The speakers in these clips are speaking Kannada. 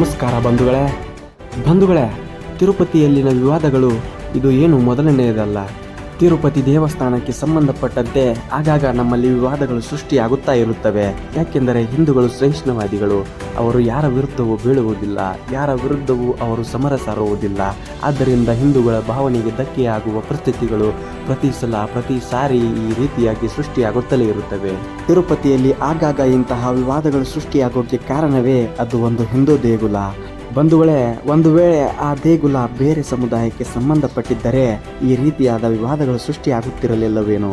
ನಮಸ್ಕಾರ ಬಂಧುಗಳೇ. ಬಂಧುಗಳೇ ತಿರುಪತಿಯಲ್ಲಿನ ವಿವಾದಗಳು ಇದು ಏನು ಮೊದಲನೆಯದಲ್ಲ. ತಿರುಪತಿ ದೇವಸ್ಥಾನಕ್ಕೆ ಸಂಬಂಧಪಟ್ಟಂತೆ ಆಗಾಗ ನಮ್ಮಲ್ಲಿ ವಿವಾದಗಳು ಸೃಷ್ಟಿಯಾಗುತ್ತಾ ಇರುತ್ತವೆ. ಯಾಕೆಂದರೆ ಹಿಂದೂಗಳು ಸಹಿಷ್ಣುವಾದಿಗಳು ಅವರು ಯಾರ ವಿರುದ್ಧವೂ ಬೀಳುವುದಿಲ್ಲ. ಯಾರ ವಿರುದ್ಧವೂ ಅವರು ಸಮರ ಸಾರುವುದಿಲ್ಲ. ಆದ್ದರಿಂದ ಹಿಂದೂಗಳ ಭಾವನೆಗೆ ಧಕ್ಕೆಯಾಗುವ ಪರಿಸ್ಥಿತಿಗಳು ಪ್ರತಿ ಸಲ, ಪ್ರತಿ ಸಾರಿ ಈ ರೀತಿಯಾಗಿ ಸೃಷ್ಟಿಯಾಗುತ್ತಲೇ ಇರುತ್ತವೆ. ತಿರುಪತಿಯಲ್ಲಿ ಆಗಾಗ ಇಂತಹ ವಿವಾದಗಳು ಸೃಷ್ಟಿಯಾಗೋಕ್ಕೆ ಕಾರಣವೇ ಅದು ಒಂದು ಹಿಂದೂ ದೇಗುಲ. ಬಂಧುಗಳೇ, ಒಂದು ವೇಳೆ ಆ ದೇಗುಲ ಬೇರೆ ಸಮುದಾಯಕ್ಕೆ ಸಂಬಂಧಪಟ್ಟಿದ್ದರೆ ಈ ರೀತಿಯಾದ ವಿವಾದಗಳು ಸೃಷ್ಟಿಯಾಗುತ್ತಿರಲಿಲ್ಲವೇನೋ?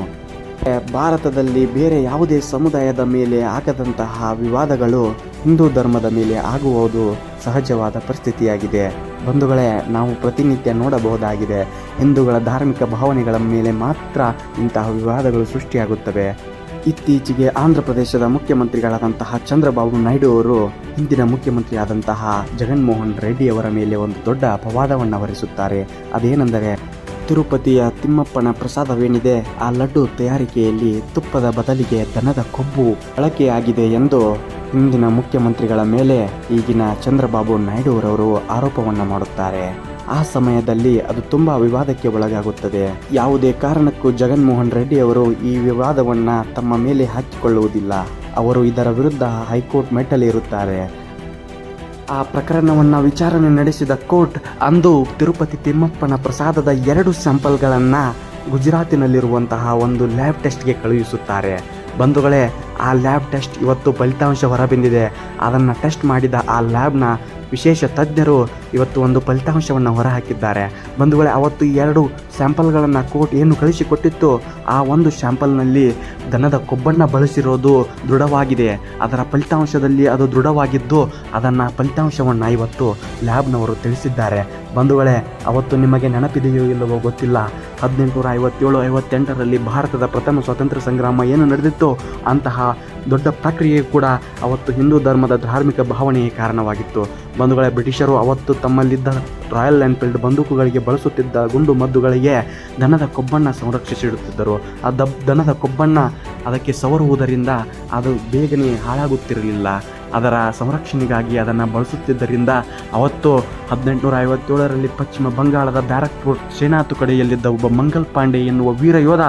ಭಾರತದಲ್ಲಿ ಬೇರೆ ಯಾವುದೇ ಸಮುದಾಯದ ಮೇಲೆ ಆಗದಂತಹ ವಿವಾದಗಳು ಹಿಂದೂ ಧರ್ಮದ ಮೇಲೆ ಆಗುವುದು ಸಹಜವಾದ ಪರಿಸ್ಥಿತಿಯಾಗಿದೆ. ಬಂಧುಗಳೇ, ನಾವು ಪ್ರತಿನಿತ್ಯ ನೋಡಬಹುದಾಗಿದೆ. ಹಿಂದೂಗಳ ಧಾರ್ಮಿಕ ಭಾವನೆಗಳ ಮೇಲೆ ಮಾತ್ರ ಇಂತಹ ವಿವಾದಗಳು ಸೃಷ್ಟಿಯಾಗುತ್ತವೆ. ಇತ್ತೀಚೆಗೆ ಆಂಧ್ರ ಪ್ರದೇಶದ ಮುಖ್ಯಮಂತ್ರಿಗಳಾದಂತಹ ಚಂದ್ರಬಾಬು ನಾಯ್ಡು ಅವರು ಹಿಂದಿನ ಮುಖ್ಯಮಂತ್ರಿಯಾದಂತಹ ಜಗನ್ಮೋಹನ್ ರೆಡ್ಡಿ ಅವರ ಮೇಲೆ ಒಂದು ದೊಡ್ಡ ಅಪವಾದವನ್ನು ಹೊರಿಸುತ್ತಾರೆ ಅದೇನೆಂದರೆ, ತಿರುಪತಿಯ ತಿಮ್ಮಪ್ಪನ ಪ್ರಸಾದವೇನಿದೆ? ಆ ಲಡ್ಡು ತಯಾರಿಕೆಯಲ್ಲಿ ತುಪ್ಪದ ಬದಲಿಗೆ ದನದ ಕೊಬ್ಬು ಬಳಕೆಯಾಗಿದೆ ಎಂದು ಹಿಂದಿನ ಮುಖ್ಯಮಂತ್ರಿಗಳ ಮೇಲೆ ಈಗಿನ ಚಂದ್ರಬಾಬು ನಾಯ್ಡು ನಾಯ್ಡುರವರು ಆರೋಪವನ್ನು ಮಾಡುತ್ತಾರೆ. ಆ ಸಮಯದಲ್ಲಿ ಅದು ತುಂಬಾ ವಿವಾದಕ್ಕೆ ಒಳಗಾಗುತ್ತದೆ. ಯಾವುದೇ ಕಾರಣಕ್ಕೂ ಜಗನ್ಮೋಹನ್ ರೆಡ್ಡಿ ಅವರು ಈ ವಿವಾದವನ್ನ ತಮ್ಮ ಮೇಲೆ ಹಾಕಿಕೊಳ್ಳುವುದಿಲ್ಲ. ಅವರು ಇದರ ವಿರುದ್ಧ ಹೈಕೋರ್ಟ್ ಮೆಟ್ಟಲೇರುತ್ತಾರೆ ಆ ಪ್ರಕರಣವನ್ನು ವಿಚಾರಣೆ ನಡೆಸಿದ ಕೋರ್ಟ್ ಅಂದು ತಿರುಪತಿ ತಿಮ್ಮಪ್ಪನ ಪ್ರಸಾದದ ಎರಡು ಸ್ಯಾಂಪಲ್ಗಳನ್ನು ಗುಜರಾತಿನಲ್ಲಿರುವಂತಹ ಒಂದು ಲ್ಯಾಬ್ ಟೆಸ್ಟ್ಗೆ ಕಳುಹಿಸುತ್ತಾರೆ. ಬಂಧುಗಳೇ ಆ ಲ್ಯಾಬ್ ಟೆಸ್ಟ್ ಇವತ್ತು ಫಲಿತಾಂಶ ಹೊರಬಂದಿದೆ. ಅದನ್ನು ಟೆಸ್ಟ್ ಮಾಡಿದ ಆ ಲ್ಯಾಬ್ನ ವಿಶೇಷ ತಜ್ಞರು ಇವತ್ತು ಒಂದು ಫಲಿತಾಂಶವನ್ನು ಹೊರಹಾಕಿದ್ದಾರೆ. ಬಂಧುಗಳೇ, ಅವತ್ತು ಎರಡು ಸ್ಯಾಂಪಲ್ಗಳನ್ನು ಕೋರ್ಟ್ ಏನು ಕಳಿಸಿಕೊಟ್ಟಿತ್ತು ಆ ಒಂದು ಶ್ಯಾಂಪಲ್ನಲ್ಲಿ ದನದ ಕೊಬ್ಬನ್ನು ಬಳಸಿರೋದು ದೃಢವಾಗಿದೆ. ಅದರ ಫಲಿತಾಂಶದಲ್ಲಿ ಅದು ದೃಢವಾಗಿದ್ದು ಅದನ್ನು ಫಲಿತಾಂಶವನ್ನು ಇವತ್ತು ಲ್ಯಾಬ್ನವರು ತಿಳಿಸಿದ್ದಾರೆ. ಬಂಧುಗಳೇ, ಅವತ್ತು ನಿಮಗೆ ನೆನಪಿದೆಯೋ ಇಲ್ಲವೋ ಗೊತ್ತಿಲ್ಲ. ಹದಿನೆಂಟುನೂರ ಐವತ್ತೇಳು ಐವತ್ತೆಂಟರಲ್ಲಿ ಭಾರತದ ಪ್ರಥಮ ಸ್ವಾತಂತ್ರ್ಯ ಸಂಗ್ರಾಮ ಏನು ನಡೆದಿತ್ತೋ ಅಂತಹ ದೊಡ್ಡ ಪ್ರಕ್ರಿಯೆ ಕೂಡ ಅವತ್ತು ಹಿಂದೂ ಧರ್ಮದ ಧಾರ್ಮಿಕ ಭಾವನೆಯೇ ಕಾರಣವಾಗಿತ್ತು. ಬಂಧುಗಳೇ, ಬ್ರಿಟಿಷರು ಅವತ್ತು ತಮ್ಮಲ್ಲಿದ್ದ ರಾಯಲ್ ಎನ್ಫೀಲ್ಡ್ ಬಂದೂಕುಗಳಿಗೆ ಬಳಸುತ್ತಿದ್ದ ಗುಂಡು ಮದ್ದುಗಳಿಗೆ ದನದ ಕೊಬ್ಬಣ್ಣ ಸಂರಕ್ಷಿಸಿಡುತ್ತಿದ್ದರು. ಆ ದನದ ಕೊಬ್ಬಣ್ಣ ಅದಕ್ಕೆ ಸವರುವುದರಿಂದ ಅದು ಬೇಗನೆ ಹಾಳಾಗುತ್ತಿರಲಿಲ್ಲ. ಅದರ ಸಂರಕ್ಷಣೆಗಾಗಿ ಅದನ್ನು ಬಳಸುತ್ತಿದ್ದರಿಂದ ಅವತ್ತು ಹದಿನೆಂಟುನೂರ ಐವತ್ತೇಳರಲ್ಲಿ ಪಶ್ಚಿಮ ಬಂಗಾಳದ ಬ್ಯಾರಕ್ಪುರ್ ಸೇನಾ ಕಡೆಯಲ್ಲಿದ್ದ ಒಬ್ಬ ಮಂಗಲ್ ಪಾಂಡೆ ಎನ್ನುವ ವೀರ ಯೋಧ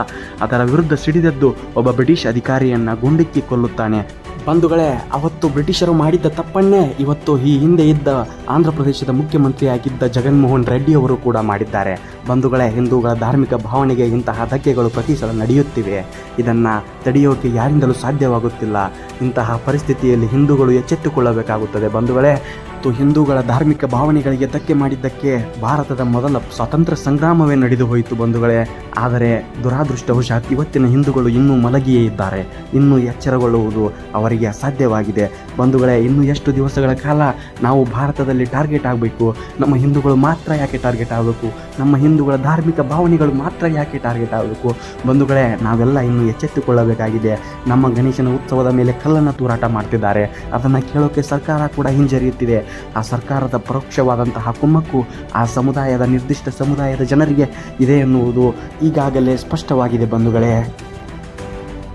ಅದರ ವಿರುದ್ಧ ಸಿಡಿದೆದ್ದು ಒಬ್ಬ ಬ್ರಿಟಿಷ್ ಅಧಿಕಾರಿಯನ್ನು ಗುಂಡಿಕ್ಕಿ ಕೊಲ್ಲುತ್ತಾನೆ. ಬಂಧುಗಳೇ, ಅವತ್ತು ಬ್ರಿಟಿಷರು ಮಾಡಿದ್ದ ತಪ್ಪನ್ನೇ ಇವತ್ತು ಈ ಹಿಂದೆ ಇದ್ದ ಆಂಧ್ರ ಪ್ರದೇಶದ ಮುಖ್ಯಮಂತ್ರಿಯಾಗಿದ್ದ ಜಗನ್ಮೋಹನ್ ರೆಡ್ಡಿ ಅವರು ಕೂಡ ಮಾಡಿದ್ದಾರೆ. ಬಂಧುಗಳೇ, ಹಿಂದೂಗಳ ಧಾರ್ಮಿಕ ಭಾವನೆಗೆ ಇಂತಹ ಧಕ್ಕೆಗಳು ಪ್ರತಿ ಸಲ ನಡೆಯುತ್ತಿವೆ. ಇದನ್ನು ತಡೆಯೋಕೆ ಯಾರಿಂದಲೂ ಸಾಧ್ಯವಾಗುತ್ತಿಲ್ಲ. ಇಂತಹ ಪರಿಸ್ಥಿತಿಯಲ್ಲಿ ಹಿಂದೂಗಳು ಎಚ್ಚೆತ್ತುಕೊಳ್ಳಬೇಕಾಗುತ್ತದೆ ಬಂಧುಗಳೇ. ಮತ್ತು ಹಿಂದೂಗಳ ಧಾರ್ಮಿಕ ಭಾವನೆಗಳಿಗೆ ಧಕ್ಕೆ ಮಾಡಿದ್ದಕ್ಕೆ ಭಾರತದ ಮೊದಲ ಸ್ವಾತಂತ್ರ್ಯ ಸಂಗ್ರಾಮವೇ ನಡೆದು ಹೋಯಿತು ಬಂಧುಗಳೇ. ಆದರೆ ದುರಾದೃಷ್ಟವಶಾತ್ ಇವತ್ತಿನ ಹಿಂದೂಗಳು ಇನ್ನೂ ಮಲಗಿಯೇ ಇದ್ದಾರೆ. ಇನ್ನೂ ಎಚ್ಚರಗೊಳ್ಳುವುದು ಅವರಿಗೆ ಅಸಾಧ್ಯವಾಗಿದೆ ಬಂಧುಗಳೇ, ಇನ್ನು ಎಷ್ಟು ದಿವಸಗಳ ಕಾಲ ನಾವು ಭಾರತದಲ್ಲಿ ಟಾರ್ಗೆಟ್ ಆಗಬೇಕು? ನಮ್ಮ ಹಿಂದೂಗಳು ಮಾತ್ರ ಯಾಕೆ ಟಾರ್ಗೆಟ್ ಆಗಬೇಕು? ನಮ್ಮ ಹಿಂದೂಗಳ ಧಾರ್ಮಿಕ ಭಾವನೆಗಳು ಮಾತ್ರ ಯಾಕೆ ಟಾರ್ಗೆಟ್ ಆಗಬೇಕು? ಬಂಧುಗಳೇ, ನಾವೆಲ್ಲ ಇನ್ನು ಎಚ್ಚೆತ್ತುಕೊಳ್ಳಬೇಕಾಗಿದೆ. ನಮ್ಮ ಗಣೇಶನ ಉತ್ಸವದ ಮೇಲೆ ಕಲ್ಲನ್ನು ತೂರಾಟ ಮಾಡ್ತಿದ್ದಾರೆ. ಅದನ್ನು ಕೇಳೋಕೆ ಸರ್ಕಾರ ಕೂಡ ಹಿಂಜರಿಯುತ್ತಿದೆ. ಆ ಸರ್ಕಾರದ ಪರೋಕ್ಷವಾದಂತಹ ಕುಮ್ಮಕ್ಕು ಆ ಸಮುದಾಯದ ನಿರ್ದಿಷ್ಟ ಸಮುದಾಯದ ಜನರಿಗೆ ಇದೆ ಎನ್ನುವುದು ಈಗಾಗಲೇ ಸ್ಪಷ್ಟವಾಗಿದೆ ಬಂಧುಗಳೇ.